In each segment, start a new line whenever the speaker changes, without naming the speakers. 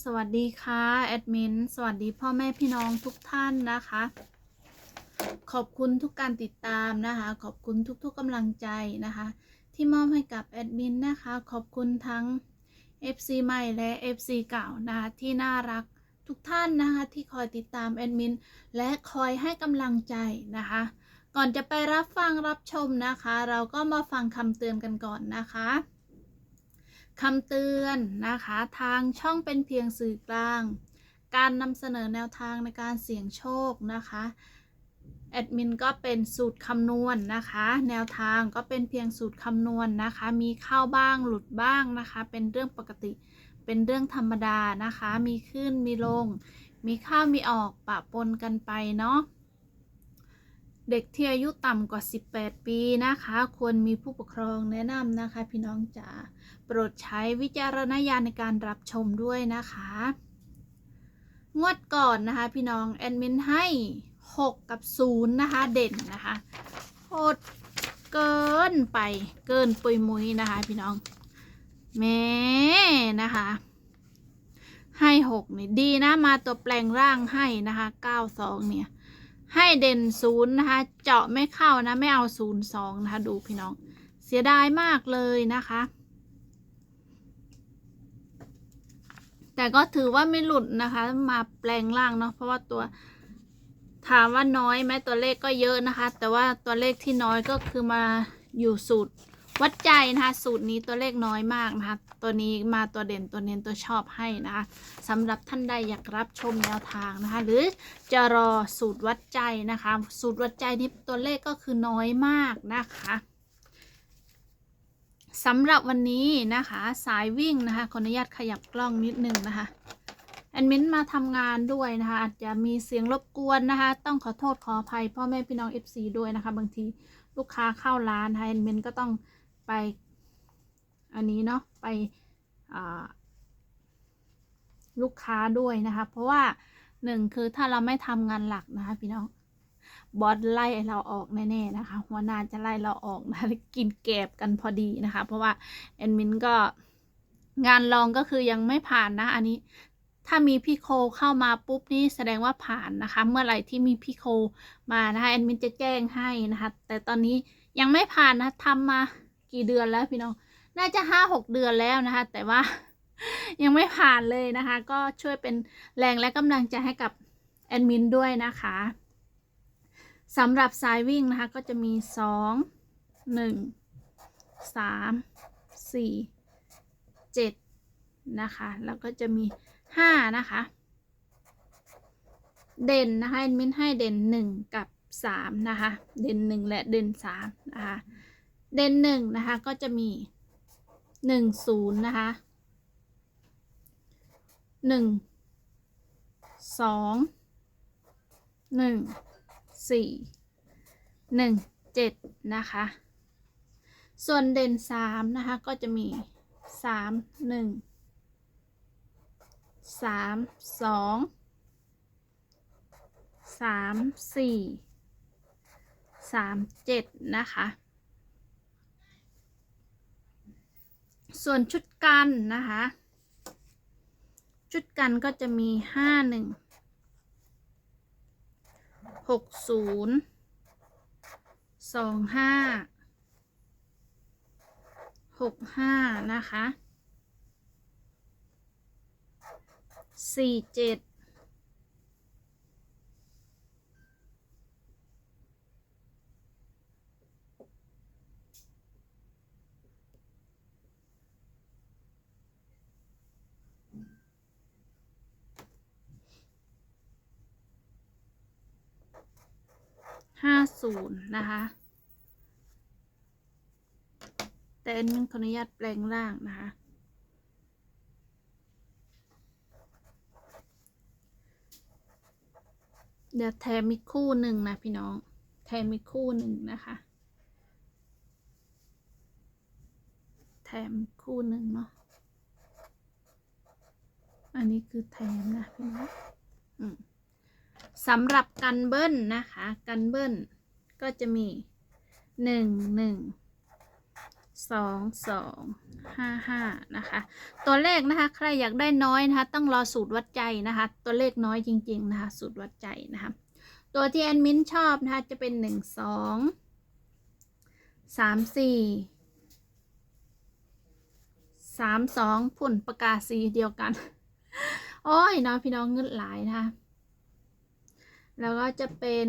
สวัสดีค่ะแอดมินสวัสดีพ่อแม่พี่น้องทุกท่านนะคะ ขอบคุณทุกการติดตามนะคะ ขอบคุณทุกๆกำลังใจนะคะ ที่มอบให้กับแอดมินนะคะ ขอบคุณทั้ง FC ใหม่และ FC เก่านะคะที่น่ารักทุกท่านนะคะที่คอยติดตามแอดมินและคอยให้กำลังใจนะคะ ก่อนจะไปรับฟังรับชมนะคะ เราก็มาฟังคำเตือนกันก่อนนะคะ คำเตือนนะคะ ทางช่องเป็นเพียงสื่อกลาง การนำเสนอแนวทางในการเสี่ยงโชคนะคะแอดมินก็เป็นสูตรคำนวณนะคะ แนวทางก็เป็นเพียงสูตรคำนวณนะคะ มีเข้าบ้างหลุดบ้างนะคะ เป็นเรื่องปกติ เป็นเรื่องธรรมดานะคะ มีขึ้นมีลง มีเข้ามีออกปะปนกันไปเนาะ เด็กที่อายุต่ำกว่า 18 ปีนะคะ ควรมีผู้ปกครองแนะนำนะคะ พี่น้องจ๋าโปรดใช้วิจารณญาณในการรับชมด้วยนะคะ งวดก่อนนะคะ พี่น้องแอดมินให้ 6 กับ 0 นะคะ เด่นนะคะโคตรเกินไปเกินปุยมุยนะคะ พี่น้องแม่นะคะ ให้ 6 นี่ดีนะ มาตัวแปลงร่างให้นะคะ 92 เนี่ย ให้เด่นศูนย์นะคะ เจาะไม่เข้านะไม่เอาศูนย์สองนะคะ ดูพี่น้อง เสียดายมากเลยนะคะ แต่ก็ถือว่าไม่หลุดนะคะ มาแปลงร่างเนาะเพราะว่าตัวถามว่าน้อยไหมตัวเลขก็เยอะนะคะ แต่ว่าตัวเลขที่น้อยก็คือมาอยู่สูตร วัดใจนะคะสูตรนี้ตัวเลขน้อยมากนะคะตัวนี้มาตัวเด่นตัวเน้นตัวชอบให้นะคะสำหรับท่านใดอยากรับชมแนวทางนะคะ หรือจะรอสูตรวัดใจนะคะ สูตรวัดใจนี้ตัวเลขก็คือน้อยมากนะคะสำหรับวันนี้นะคะสายวิ่งนะคะขออนุญาตขยับกล้องนิดนึงนะคะแอดมินมาทำงานด้วยนะคะ อาจจะมีเสียงรบกวนนะคะ ต้องขอโทษขออภัยพ่อแม่พี่น้อง FC ด้วยนะคะ บางทีลูกค้าเข้าร้านนะคะแอดมินก็ต้อง ไป อันนี้เนาะไปลูกค้าด้วยนะคะ เพราะว่าหนึ่งคือถ้าเราไม่ทำงานหลักนะคะพี่น้องบอสไล่เราออกแน่ๆนะคะ หัวหน้าจะไล่เราออกนะะกินแกบกันพอดีนะคะ เพราะว่าแอดมินก็งานรองก็คือยังไม่ผ่านนะ อันนี้ถ้ามีพี่โคเข้ามาปุ๊บนี่แสดงว่าผ่านนะคะ เมื่อไหร่ที่มีพี่โคมานะคะแอดมินจะแจ้งให้นะคะ แต่ตอนนี้ยังไม่ผ่านนะทำมา กี่เดือนแล้วพี่น้อง น่าจะห้าหกเดือนแล้วนะคะ แต่ว่ายังไม่ผ่านเลยนะคะ ก็ช่วยเป็นแรงและกำลังใจให้กับแอดมินด้วยนะคะสำหรับสายวิ่งนะคะ ก็จะมีสองหนึ่งสามสี่เจ็ดนะคะ แล้วก็จะมีห้านะคะ เด่นนะคะแอดมินให้เด่นหนึ่งกับสามนะคะ เด่นหนึ่งและเด่นสามนะคะ เด่นหนึ่งนะคะ ก็จะมีหนึ่งศูนย์นะคะหนึ่งสองหนึ่งสี่หนึ่งเจ็ดนะคะ ส่วนเด่นสามนะคะ ก็จะมีสามหนึ่งสามสองสามสี่สามเจ็ดนะคะ ส่วนชุดกันนะคะ ชุดกันก็จะมีห้าหนึ่งหกศูนย์สองห้าหกห้านะคะสี่เจ็ดห้า ศูนย์นะคะ แต่อันนี้ขออนุญาตแปลงร่างนะคะ เดี๋ยวแถมอีกคู่หนึ่งนะพี่น้อง แถมอีกคู่หนึ่งนะคะ แถมคู่หนึ่งเนาะ อันนี้คือแถมนะพี่น้อง อืม สำหรับกันเบิ้ลนะคะ กันเบิ้ลก็จะมีหนึ่งหนึ่งสองสองห้าห้านะคะ ตัวเลขนะคะ ใครอยากได้น้อยนะคะ ต้องรอสูตรวัดใจนะคะ ตัวเลขน้อยจริง ๆ นะคะ สูตรวัดใจนะคะ ตัวที่แอดมินชอบนะคะ จะเป็นหนึ่งสองสามสี่สามสองผุ่นประกาศสีเดียวกัน โอ้ยน้องพี่น้องเงินหลายนะคะ แล้วก็จะเป็น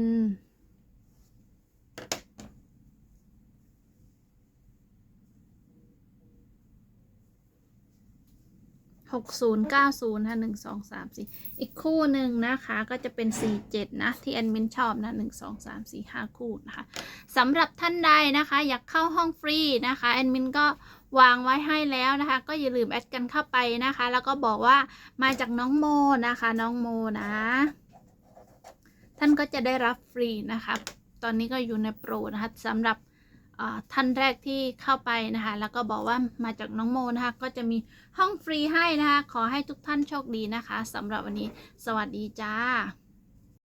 หกศูนย์เก้าศูนย์ค่ะหนึ่งสองสามสี่อีกคู่หนึ่งนะคะก็จะเป็นสี่เจ็ดนะ ที่แอดมินชอบนะหนึ่งสองสามสี่ห้าคู่นะคะสำหรับท่านใดนะคะ อยากเข้าห้องฟรีนะคะแอดมินก็วางไว้ให้แล้วนะคะ ก็อย่าลืมแอดกันเข้าไปนะคะ แล้วก็บอกว่ามาจากน้องโมนะคะ น้องโมนะ ท่านก็จะได้รับฟรีนะคะตอนนี้ก็อยู่ในโปรนะคะสำหรับท่านแรกที่เข้าไปนะคะ แล้วก็บอกว่ามาจากน้องโมนะคะ ก็จะมีห้องฟรีให้นะคะ ขอให้ทุกท่านโชคดีนะคะสำหรับวันนี้ สวัสดีจ้า